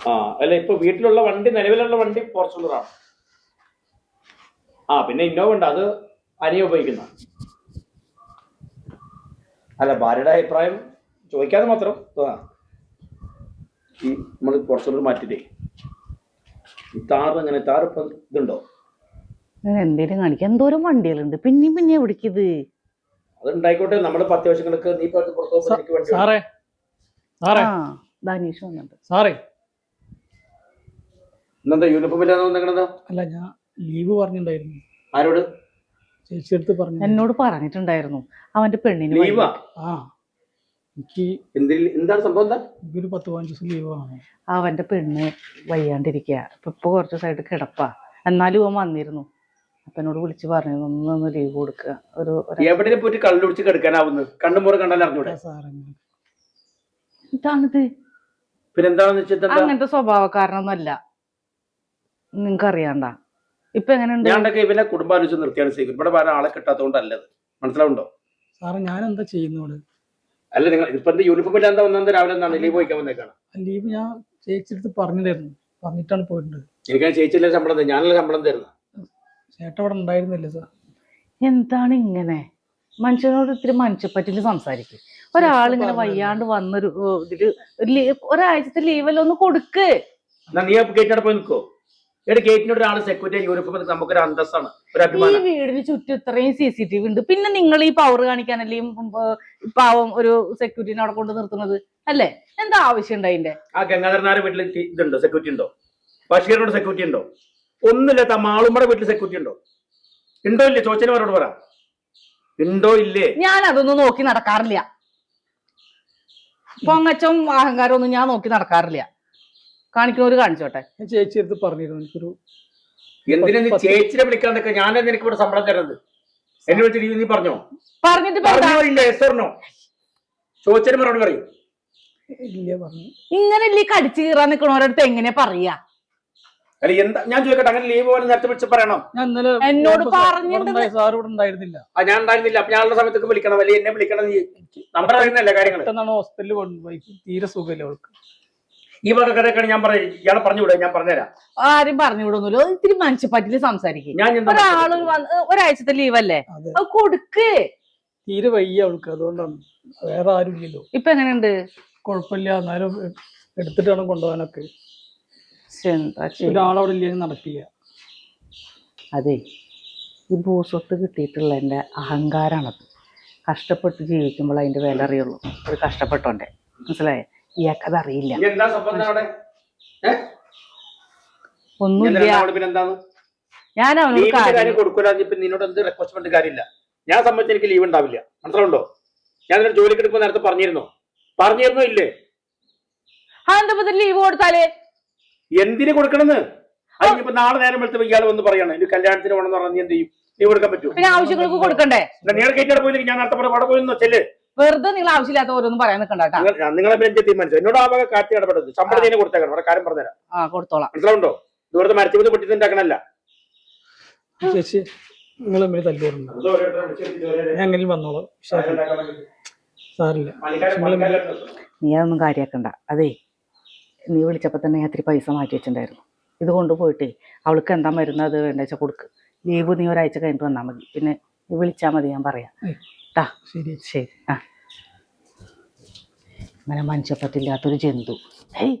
ആ അല്ല ഇപ്പൊ വീട്ടിലുള്ള വണ്ടി നിലവിലുള്ള വണ്ടി ഫോർച്യൂണറാണ് ആ പിന്നെ ഇന്നോവ ഉണ്ട് അത് അനിയ ഉപയോഗിക്കുന്ന. അല്ല ഭാര്യയുടെ അഭിപ്രായം ചോദിക്കാതെ മാത്രം ആ. ഈ നമ്മൾ ഫോർച്യൂണർ മാറ്റിട്ടേ ഈ താറ് അങ്ങനെ താറ് ഇപ്പൊ ഇതുണ്ടോ? എന്തേലും കാണിക്കാൻ എന്തോരം വണ്ടികളുണ്ട്. പിന്നെയും പിന്നെ എവിടേക്കിത്? അത് ഉണ്ടായിക്കോട്ടെ നമ്മുടെ അത്യാവശ്യങ്ങൾക്ക് നീ പുറത്തു. സാറേ സാറേ. ആ ധനീഷ് വന്നിട്ടുണ്ട്. സാറേ ഇന്നെന്താ യൂണിഫോം ഇല്ലാതെ വന്നേക്കണത്? അല്ല ഞാൻ ലീവ് പറഞ്ഞിട്ടുണ്ടായിരുന്നു ആരോട്? ചേച്ചി അടുത്ത് പറഞ്ഞു. എന്നോട് പറഞ്ഞിട്ടുണ്ടായിരുന്നു. അവന്റെ പെണ്ണിന് ലീവാ? ആ. എനിക്ക് എന്തിൽ എന്താണ് സംഭവം എന്താ? എനിക്കൊരു പത്ത് പതിനഞ്ച് ദിവസം ലീവ്. വേണം അവന്റെ പെണ്ണ് വയ്യാണ്ടിരിക്കുക ഇപ്പൊ ഇപ്പൊ കുറച്ച് ദിവസമായിട്ട് കിടപ്പാ. എന്നാലും അവൻ വന്നിരുന്നു. അപ്പൊ എന്നോട് വിളിച്ച് പറഞ്ഞു ഒന്ന് ഒന്ന് ലീവ് കൊടുക്കുക ഒരു ഒരു- എവിടെ പോയിട്ട് കള്ളുടിച്ച് കിടക്കാനാവുന്നു. കണ്ണുമുറ കണ്ടാൽ അറിഞ്ഞൂടെ? സാറേ ഇതാണിത് പിന്നെ എന്താണെന്ന് വെച്ചാൽ അങ്ങനത്തെ സ്വഭാവക്കാരനൊന്നും അല്ല നിങ്ങക്ക് അറിയണ്ട ഇപ്പൊ എങ്ങനെയുണ്ട്? ഞാനൊക്കെ ഇവനെ കുടുംബാലോചിച്ച് നിർത്തിയാണ് സ്വീകരിക്കും ഇവിടെ വേറെ ആളെ കിട്ടാത്തതുകൊണ്ടല്ലത്. മനസ്സിലാവുണ്ടോ സാറേ ഞാൻ എന്താ ചെയ്യുന്നോട്? അല്ല നിങ്ങൾ ഇപ്പൊ എന്ത് യൂണിഫോം ഇല്ലാതെ വന്നത് രാവിലെ എന്താണ് ലീവ് പോയിക്കാൻ വന്നേക്കാണ്? ലീവ് ഞാൻ ചേച്ചിടുത്ത് പറഞ്ഞിട്ടായിരുന്നു പറഞ്ഞിട്ടാണ് പോയിട്ടുണ്ട്. എനിക്ക് ചേച്ചിയിലെ ശമ്പളം ഞാനല്ല ശമ്പളം തരുന്നത്. ചേട്ടൻ അവിടെ ഉണ്ടായിരുന്നില്ല സാർ? എന്താണ് ഇങ്ങനെ? മനുഷ്യനോട് ഇത്തിരി മനുഷ്യപ്പറ്റിൽ സംസാരിക്കും. ഒരാളിങ്ങനെ വയ്യാണ്ട് വന്നൊരു ഇതിൽ ഒരാഴ്ചത്തെ ലീവല്ലോ ഒന്ന് കൊടുക്ക്. നീ കേട്ടോ പോയി നിൽക്കോ എവിടെ ഗേറ്റിനോട് ഒരാൾ സെക്യൂരിറ്റി യൂണിഫോം നമുക്കൊരു അന്തസ്സാണ്. ഒരു ഈ അഭിമാനം. വീടിന് ചുറ്റും ഇത്രയും സി സി ടി വി ഉണ്ട്. പിന്നെ നിങ്ങൾ ഈ പവർ കാണിക്കാനല്ലേ ഈ ഉം, പാവം ഒരു സെക്യൂരിറ്റിനെ അവിടെ കൊണ്ട് നിർത്തുന്നത്? അല്ലേ? എന്താ ആവശ്യം ഉണ്ട് അതിന്റെ ആ ഗംഗാധരനാരുടെ വീട്ടിൽ ടി- ഇതുണ്ടോ? സെക്യൂരിറ്റി ഉണ്ടോ? ബഷീറിനോട് സെക്യൂരിറ്റി ഉണ്ടോ? ഒന്നുമില്ലാത്ത മാളുമ്മയുടെ വീട്ടിൽ സെക്യൂരിറ്റി ഉണ്ടോ? ഉണ്ടോ ഇല്ലേ? ചോച്ചനോട് പറ. ഉണ്ടോ ഇല്ലേ? ഞാൻ അതൊന്നും നോക്കി നടക്കാറില്ല. പൊങ്ങച്ചും അഹങ്കാരവും ഒന്നും ഞാൻ നോക്കി നടക്കാറില്ല. കാണിക്കുന്നവര് കാണിച്ചോട്ടെ. ഞാൻ ചേച്ചി അടുത്ത് പറഞ്ഞിരുന്നു എനിക്കൊരു എന്തിനാ നീ ചേച്ചിനെ വിളിക്കാണ്ടൊക്കെ? ഞാൻ നിനക്ക് ഇവിടെ ശമ്പളം തരുന്നത്? എന്നെ വിളിച്ച് നീ- നീ പറഞ്ഞോ? പറഞ്ഞിട്ട് ഇപ്പൊ എന്താ? പറഞ്ഞോ ഇല്ല എസ് ഓർണോ ചോച്ചന് മറുപടി പറയും. ഇല്ല പറഞ്ഞു. ഇങ്ങനെ ഇല്ലേ കടിച്ചു കീറാൻ നിൽക്കണോരടുത്ത് എങ്ങനെ പറയാ? അല്ല എന്താ ഞാൻ ചോദിക്കട്ടെ അങ്ങനെ ലീവ് പോലെ നേരത്തെ വിളിച്ച് പറയണം? ഞാൻ ഇന്നലെ എന്നോട് സാർ പറഞ്ഞിട്ടുണ്ട്. സാർ ഇവിടെ ഉണ്ടായിരുന്നില്ല. ആ ഞാൻ ഉണ്ടായിരുന്നില്ല. അപ്പൊ ഞാനുള്ള സമയത്തൊക്കെ വിളിക്കണം അല്ലെങ്കിൽ എന്നെ വിളിക്കണം നീ. നമ്പർ അറിയുന്നല്ലേ കാര്യങ്ങൾ പെട്ടെന്നാണ് ഹോസ്പിറ്റലിൽ കൊണ്ടുപോയി. തീരെ സുഖമില്ല അവൾക്ക്. ഈ വക കഥയൊക്കെയാണ് ഞാൻ പറയും ഇയാളെ പറഞ്ഞു വിടുക ഞാൻ പറഞ്ഞുതരാം. ആരും പറഞ്ഞു വിടുന്നില്ല ഇത്തിരി മനുഷ്യപ്പറ്റിൽ സംസാരിക്കും. ഞാൻ എന്താ ഒരാൾ വന്ന് ഒരാഴ്ചത്തെ ലീവല്ലേ? അതെ. കൊടുക്ക്. തീരെ വയ്യ അവൾക്ക്. അതുകൊണ്ടാണ്. വേറെ ആരും ഇല്ലല്ലോ ഇപ്പൊ എങ്ങനെയുണ്ട്? കുഴപ്പമില്ല. എന്നാലും എടുത്തിട്ടാണ് കൊണ്ടുപോകാനൊക്കെ. ശ്ശെ, എന്താ ചെയ്യാ? ഒരാളവിടെ ഇല്ലെങ്കിൽ നടക്കില്ല. അതെ. ഈ ഭൂസ്വത്ത് കിട്ടിയിട്ടുള്ള എന്റെ അഹങ്കാരാണത്. കഷ്ടപ്പെട്ട് ജീവിക്കുമ്പോൾ അതിന്റെ വില അറിയുള്ളൂ. ഒരു കഷ്ടപ്പെട്ടോണ്ടേ മനസ്സിലായേ? ഇയാൾക്കത് അറിയില്ല ഒന്നുമില്ല. ഞാൻ അവനോട് കാര്യമില്ല. ഞാൻ സംബന്ധിച്ച് എനിക്ക് ലീവ് ഉണ്ടാവില്ല. മനസ്സിലുണ്ടോ ഞാൻ ജോലിക്ക് എടുക്കുമ്പോൾ നേരത്തെ പറഞ്ഞിരുന്നോ. പറഞ്ഞിരുന്നോ ഇല്ലേ? ലീവ് കൊടുത്താലേ? എന്തിനു കൊടുക്കണെന്ന്? അതിനിപ്പോ നാളെ നേരം വെളുത്ത് ഇയാൾ വന്ന് പറയണം എനിക്ക് കല്യാണത്തിന് വേണമെന്ന് പറഞ്ഞാൽ എന്ത് ചെയ്യും? ലീവ് കൊടുക്കാൻ പറ്റൂ പിന്നെ ആവശ്യങ്ങൾക്ക് കൊടുക്കണ്ടേ? നിങ്ങൾ കയറ്റിയുടെ പോയില്ലെങ്കിൽ ഞാൻ നേരത്തെ പറഞ്ഞു അവിടെ പോയി ചെല്ല്. വെറുതെ നിങ്ങൾ ആവശ്യമില്ലാത്ത ഓരോന്നും പറയാൻ നിൽക്കണ്ട കേട്ടാ. നിങ്ങൾ ഞാൻ നിങ്ങളെ ബെഞ്ച് തീരുമാനിച്ചു. എന്നോട് ആ വക കാറ്റ് ഇടപെടരുത്. ശമ്പളം തന്നെ കൊടുത്തേക്കണം. അവിടെ കാര്യം പറഞ്ഞുതരാം. ആ കൊടുത്തോളാം. മനസ്സിലാവുണ്ടോ ഇതുപോലെ മരത്തിൽ പൊട്ടിത്തുണ്ടാക്കണല്ല ചേച്ചി നിങ്ങൾ തമ്മിൽ തല്ലുകൊടുണ്ട ഞാൻ എങ്ങനെയും വന്നോളാം. ഉഷാറില്ല. സാറില്ല നീ അതൊന്നും കാര്യാക്കണ്ട. അതേ നീ വിളിച്ചപ്പോ തന്നെ ഞാൻ ഇത്തിരി പൈസ മാറ്റി വെച്ചിട്ടുണ്ടായിരുന്നു. ഇത് കൊണ്ടുപോയിട്ടേ അവൾക്ക് എന്താ മരുന്ന് അത് വേണ്ട വെച്ചാൽ കൊടുക്ക്. ലീവ് നീ ഒരാഴ്ച കഴിഞ്ഞിട്ട് വന്നാൽ മതി. പിന്നെ നീ വിളിച്ചാൽ മതി ഞാൻ പറയാം. ട്ടാ ശരി. ശരി ആ. അങ്ങനെ മനുഷ്യപ്പറ്റില്ലാത്തൊരു ജന്തു. ഹേയ്